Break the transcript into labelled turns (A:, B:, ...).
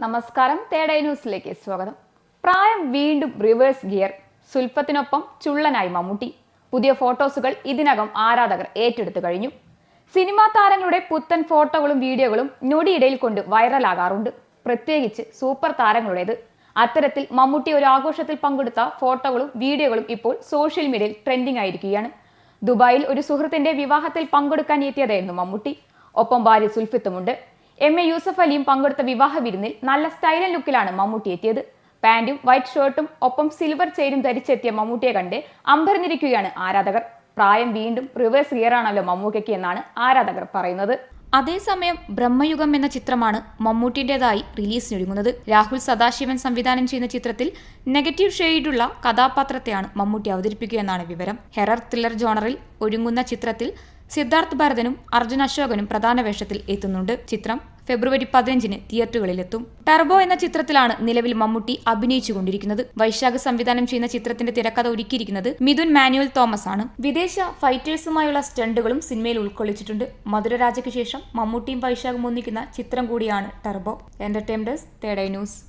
A: നമസ്കാരം തേടൈ ന്യൂസിലേക്ക് സ്വാഗതം. പ്രായം വീണ്ടും റിവേഴ്സ് ഗിയർ. സുൽഫത്തിനൊപ്പം ചുള്ളനായി മമ്മൂട്ടി. പുതിയ ഫോട്ടോസുകൾ ഇതിനകം ആരാധകർ ഏറ്റെടുത്തു കഴിഞ്ഞു. സിനിമാ താരങ്ങളുടെ പുത്തൻ ഫോട്ടോകളും വീഡിയോകളും ഞൊടിയിടയിൽ കൊണ്ട് വൈറലാകാറുണ്ട്. പ്രത്യേകിച്ച് സൂപ്പർ താരങ്ങളുടേത്. അത്തരത്തിൽ മമ്മൂട്ടി ഒരു ആഘോഷത്തിൽ പങ്കെടുത്ത ഫോട്ടോകളും വീഡിയോകളും ഇപ്പോൾ സോഷ്യൽ മീഡിയയിൽ ട്രെൻഡിംഗ് ആയിരിക്കുകയാണ്. ദുബായിൽ ഒരു സുഹൃത്തിന്റെ വിവാഹത്തിൽ പങ്കെടുക്കാൻ എത്തിയതായിരുന്നു മമ്മൂട്ടി. ഒപ്പം ഭാര്യ സുൽഫിത്തുമുണ്ട്. എം എ യൂസഫ് അലിയും പങ്കെടുത്ത വിവാഹ വിരുന്നിൽ നല്ല സ്റ്റൈലൻ ലുക്കിലാണ് മമ്മൂട്ടി എത്തിയത്. പാന്റും വൈറ്റ് ഷർട്ടും ഒപ്പം സിൽവർ ചെയിനും ധരിച്ചെത്തിയ മമ്മൂട്ടിയെ കണ്ട് അമ്പരന്നിരിക്കുകയാണ് ആരാധകർ. പ്രായം വീണ്ടും റിവേഴ്സ് ഗിയർ ആണല്ലോ മമ്മൂക്കയ്ക്ക് എന്നാണ് ആരാധകർ പറയുന്നത്. അതേസമയം ബ്രഹ്മയുഗം എന്ന ചിത്രമാണ് മമ്മൂട്ടിന്റെതായി റിലീസിനൊരുങ്ങുന്നത് രാഹുൽ സദാശിവൻ സംവിധാനം ചെയ്യുന്ന ചിത്രത്തിൽ നെഗറ്റീവ് ഷെയ്ഡുള്ള കഥാപാത്രത്തെയാണ് മമ്മൂട്ടി അവതരിപ്പിക്കുക എന്നാണ് വിവരം. ഹെറർ ത്രില്ലർ ജോണറിൽ ഒരുങ്ങുന്ന ചിത്രത്തിൽ സിദ്ധാർത്ഥ് ഭരതനും അർജുൻ അശോകനും പ്രധാന വേഷത്തിൽ എത്തുന്നുണ്ട്. ചിത്രം ഫെബ്രുവരി പതിനഞ്ചിന് തിയേറ്ററുകളിലെത്തും. ടർബോ എന്ന ചിത്രത്തിലാണ് നിലവിൽ മമ്മൂട്ടി അഭിനയിച്ചുകൊണ്ടിരിക്കുന്നത്. വൈശാഖ് സംവിധാനം ചെയ്യുന്ന ചിത്രത്തിന്റെ തിരക്കഥ ഒരുക്കിയിരിക്കുന്നത് മിഥുൻ മാനുവൽ തോമസ് ആണ് വിദേശ ഫൈറ്റേഴ്സുമായുള്ള സ്റ്റണ്ടുകളും സിനിമയിൽ ഉൾക്കൊള്ളിച്ചിട്ടുണ്ട്. മധുരരാജയ്ക്ക് ശേഷം മമ്മൂട്ടിയും വൈശാഖും ഒന്നിക്കുന്ന ചിത്രം കൂടിയാണ് ടർബോ. Entertainment തേടൈ news.